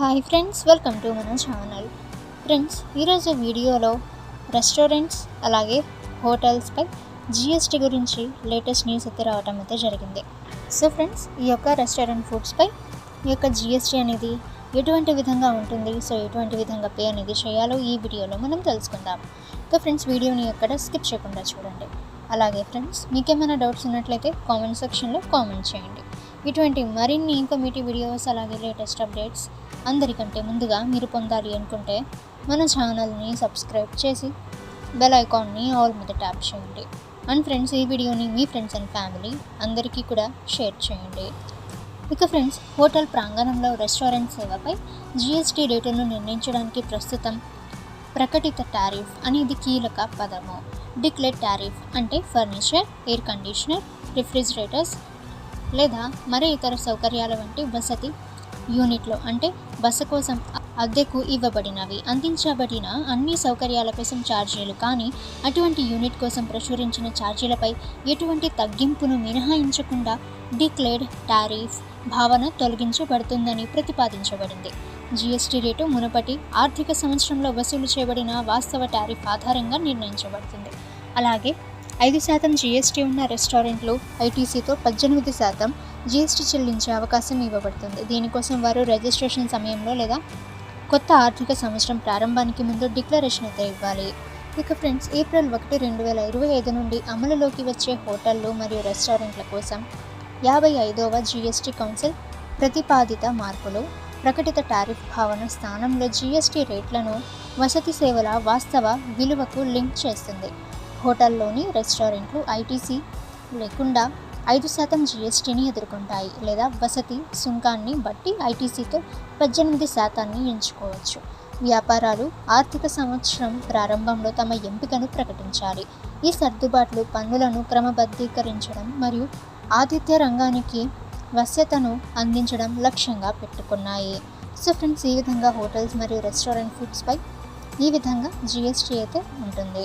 Hi friends welcome to మన channel friends ఈరోజు వీడియోలో రెస్టారెంట్స్ అలాగే హోటల్స్పై జిఎస్టీ గురించి లేటెస్ట్ న్యూస్ అయితే రావటం అయితే జరిగింది. సో ఫ్రెండ్స్ ఈ యొక్క రెస్టారెంట్ ఫుడ్స్పై ఈ యొక్క జిఎస్టీ అనేది ఎటువంటి విధంగా ఉంటుంది? సో ఎటువంటి విధంగా పే అనేది చేయాలో ఈ వీడియోలో మనం తెలుసుకుందాం. ఇక ఫ్రెండ్స్ వీడియోని ఎక్కడ స్కిప్ చేయకుండా చూడండి. అలాగే ఫ్రెండ్స్ మీకేమైనా డౌట్స్ ఉన్నట్లయితే కామెంట్ సెక్షన్లో కామెంట్ చేయండి. ఇటువంటి మరిన్ని ఇన్ఫర్మేటివ్ వీడియోస్ అలాగే లేటెస్ట్ అప్డేట్స్ అందరికంటే ముందుగా మీరు పొందాలి అనుకుంటే మన ఛానల్ని సబ్స్క్రైబ్ చేసి బెల్ ఐకాన్ని ఆల్ మీద ట్యాప్ చేయండి. అండ్ ఫ్రెండ్స్ ఈ వీడియోని మీ ఫ్రెండ్స్ అండ్ ఫ్యామిలీ అందరికీ కూడా షేర్ చేయండి. ఇక ఫ్రెండ్స్ హోటల్ ప్రాంగణంలో రెస్టారెంట్ సేవపై జిఎస్టీ రేటును నిర్ణయించడానికి ప్రస్తుతం ప్రకటిత టారిఫ్ అనేది కీలక పదము. డిక్లేర్ టారిఫ్ అంటే ఫర్నిచర్ ఎయిర్ కండిషనర్ రిఫ్రిజిరేటర్స్ లేదా మరే ఇతర సౌకర్యాల వంటి వసతి యూనిట్లో అంటే బస కోసం అద్దెకు ఇవ్వబడినవి. అందించబడిన అన్ని సౌకర్యాల కోసం ఛార్జీలు కానీ అటువంటి యూనిట్ కోసం ప్రచురించిన ఛార్జీలపై ఎటువంటి తగ్గింపును మినహాయించకుండా డిక్లేర్డ్ టారిఫ్ భావన తొలగించబడుతుందని ప్రతిపాదించబడింది. జీఎస్టీ రేటు మునుపటి ఆర్థిక సంవత్సరంలో వసూలు చేయబడిన వాస్తవ టారిఫ్ ఆధారంగా నిర్ణయించబడుతుంది. అలాగే ఐదు శాతం జీఎస్టీ ఉన్న రెస్టారెంట్లు ఐటీసీతో పద్దెనిమిది శాతం జీఎస్టీ చెల్లించే అవకాశం ఇవ్వబడుతుంది. దీనికోసం వారు రిజిస్ట్రేషన్ సమయంలో లేదా కొత్త ఆర్థిక సంవత్సరం ప్రారంభానికి ముందు డిక్లరేషన్ అయితే ఇవ్వాలి. ఇక ఫ్రెండ్స్ ఏప్రిల్ ఒకటి రెండు వేల ఇరవై ఐదు నుండి అమలులోకి వచ్చే హోటళ్ళు మరియు రెస్టారెంట్ల కోసం యాభై ఐదవ జీఎస్టీ కౌన్సిల్ ప్రతిపాదిత మార్పులు ప్రకటిత టారిఫ్ భావన స్థానంలో జీఎస్టీ రేట్లను వసతి సేవల వాస్తవ విలువకు లింక్ చేస్తుంది. హోటల్లోని రెస్టారెంట్లు ఐటీసీ లేకుండా ఐదు శాతం జీఎస్టీని ఎదుర్కొంటాయి లేదా వసతి సుంకాన్ని బట్టి ఐటీసీతో పద్దెనిమిది శాతాన్ని ఎంచుకోవచ్చు. వ్యాపారాలు ఆర్థిక సంవత్సరం ప్రారంభంలో తమ ఎంపికను ప్రకటించాలి. ఈ సర్దుబాట్లు పన్నులను క్రమబద్ధీకరించడం మరియు ఆతిథ్య రంగానికి వశ్యతను అందించడం లక్ష్యంగా పెట్టుకున్నాయి. సో ఫ్రెండ్స్ ఈ విధంగా హోటల్స్ మరియు రెస్టారెంట్ ఫుడ్స్పై ఈ విధంగా జిఎస్టీ అయితే ఉంటుంది.